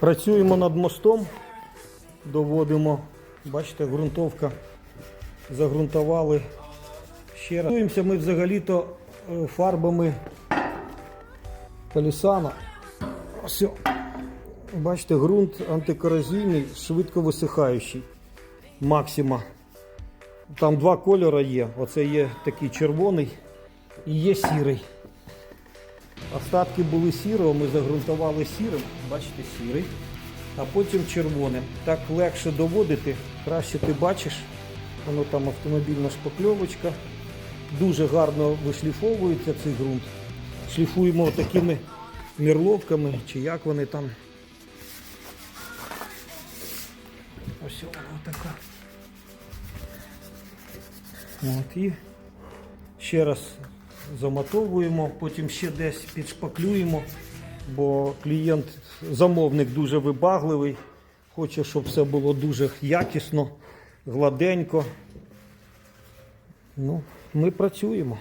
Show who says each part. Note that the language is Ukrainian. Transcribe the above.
Speaker 1: Працюємо над мостом, доводимо, бачите, ґрунтовка загрунтували ще раз. Працюємося ми взагалі-то е, фарбами палісана. О. бачите, ґрунт антикорозійний, швидко висихаючий. Максима. Там два кольори є. Оце є такий червоний і є сірий. Остатки були сірого, ми загрунтували сірим, бачите, сірий, а потім червоним. Так легше доводити, краще ти бачиш, воно там автомобільна шпакльовочка. Дуже гарно вишліфовується цей ґрунт. Шліфуємо такими мірловками, чи як вони там. Ось вона така. От, і ще раз замотовуємо, потім ще десь підшпаклюємо, бо клієнт, замовник дуже вибагливий, хоче, щоб все було дуже якісно, гладенько. Ну, ми працюємо.